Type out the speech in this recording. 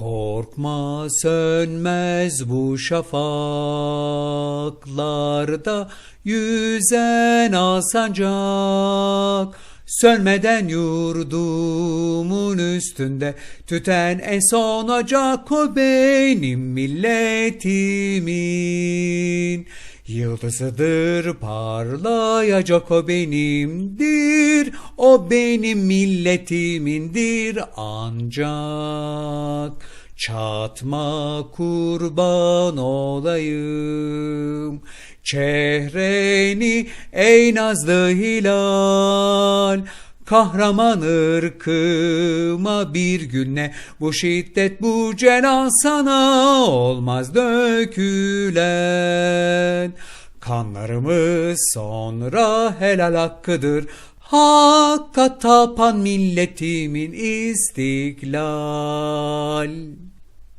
Korkma sönmez bu şafaklarda yüzen alsancak. Sönmeden yurdumun üstünde tüten en son ocak o benim milletimin. Yıldızıdır parlayacak o benimdir, o benim milletimindir ancak. Çatma kurban olayım, çehreni ey nazlı hilal. Kahraman ırkıma bir gün ne bu şiddet bu celal sana olmaz dökülen. Kanlarımız sonra helal hakkıdır. Hakka tapan milletimin istiklal.